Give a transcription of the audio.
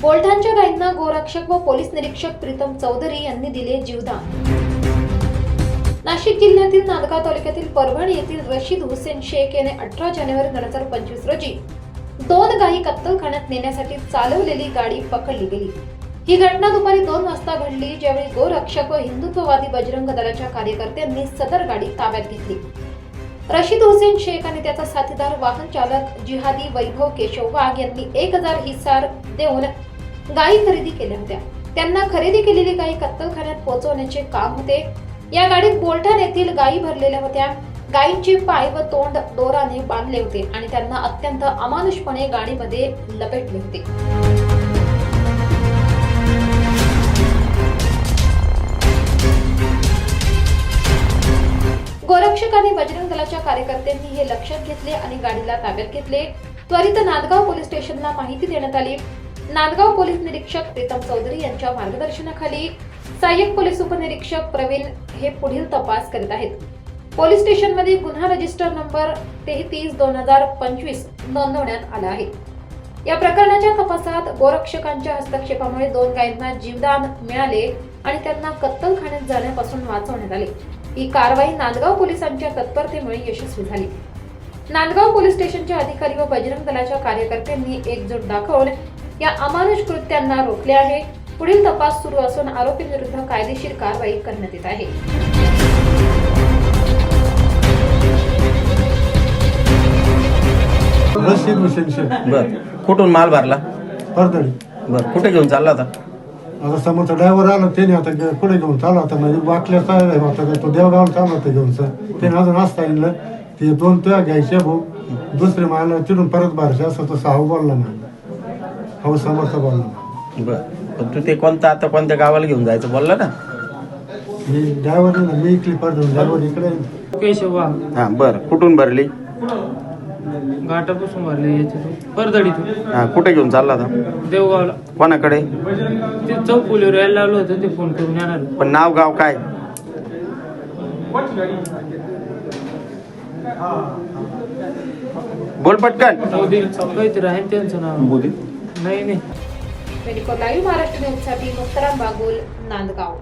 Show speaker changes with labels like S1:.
S1: बोलठांच्या गायींना गोरक्षक व पोलीस निरीक्षक प्रीतम चौधरी यांनी दिले जीवदान. नाशिक जिल्ह्यातील नांदगाव तालुक्यातील परभणी येथील रशीद हुसेन शेख याने अठरा जानेवारी दोन हजार पंचवीस रोजी दोन गायी कत्तलखान्यात नेण्यासाठी चालवलेली गाडी पकडली गेली. ही घटना दुपारी दोन वाजता घडली ज्यावेळी गोरक्षक व हिंदुत्ववादी बजरंग दलाच्या कार्यकर्त्यांनी सदर गाडी ताब्यात घेतली. रशीद हुसेन शेख आणि त्याचा साथीदार वाहन चालक जिहादी वैभव केशव वाघ यांनी एक हजार हिसार देऊन गायी खरेदी केल्या होत्या. त्यांना खरेदी केलेली गायी कत्तलखान्यात पोहोचवण्याचे काम होते. या गाडीत बोलठाण येथील गायी भरलेल्या होत्या. गायींचे पाय व तोंड दोराने बांधले होते आणि त्यांना अत्यंत अमानुषपणे गाडीमध्ये लपेटले होते. गोरक्षक आणि बजरंग दलाच्या कार्यकर्त्यांनी हे लक्षात घेतले आणि गाडीला ताब्यात घेतले. त्वरित नांदगाव पोलीस स्टेशनला माहिती देण्यात आली. नांदगाव पोलीस निरीक्षक प्रीतम चौधरी यांच्या मार्गदर्शनाखाली सहाय्यक पोलीस उपनिरीक्षक प्रवीण हे पुढील तपास करीत आहेत. पोलीस स्टेशनमध्ये गुन्हा रजिस्टर नंबर तेहतीस दोन हजार पंचवीस नोंदवण्यात आला आहे. या प्रकरणाच्या तपासात गोरक्षकांच्या हस्तक्षेपामुळे दोन गायींना जीवदान मिळाले आणि त्यांना कत्तलखान्यात जाण्यापासून वाचवण्यात आले. ही कारवाई नांदगाव पोलिसांच्या तत्परतेमुळे यशस्वी झाली. नांदगाव पोलीस स्टेशनचे अधिकारी व बजरंग दलाच्या कार्यकर्त्यांनी एकजूट दाखवून या अमानुष कृत्यांना रोखले आहे. पुढील तपास सुरू असून आरोपींविरुद्ध कायदेशीर कारवाई करण्यात येत आहे.
S2: रशीद हुसेन शेख
S3: बर. कुठून माल भरला?
S2: परदळी
S3: बर. कुठे घेऊन चालला होता?
S2: आता समोरचा ड्रायव्हर आला त्याने आता गे- पुढे घेऊन चालला होता? म्हणजे वाकल्या साहेब होता का तो देवगावला चालला होता घेऊन सर. त्याने अजून असता येईल ते दोन तुया घ्यायचे भाऊ. दुसरे मला तिथून परत भरायचे असं तो साहू बोलला ना हो समोरचा बोलला.
S3: बर. पण तू ते कोणता आता कोणत्या गावाला घेऊन जायचं बोलला ना?
S2: मी ड्रायव्हर मी इकली परदळी ड्रायव्हर इकडे आहे.
S4: केशव वाघ
S3: हा बर. कुठून भरली?
S4: घाटापासून भरले याच्यातून. परदडीतून.
S3: हा कुठे घेऊन चालला होता?
S4: देवगावला.
S3: कोणाकडे?
S4: ते चौफुलीवर यायला लावलं होतं ते फोन करून येणार.
S3: पण नाव गाव काय? बोल पटकन.
S4: मोदी काहीतरी आहे ना त्यांचं नाव. नाही नाही.
S1: महाराष्ट्र न्यूजसाठी मुक्ताराम बागुल नांदगाव.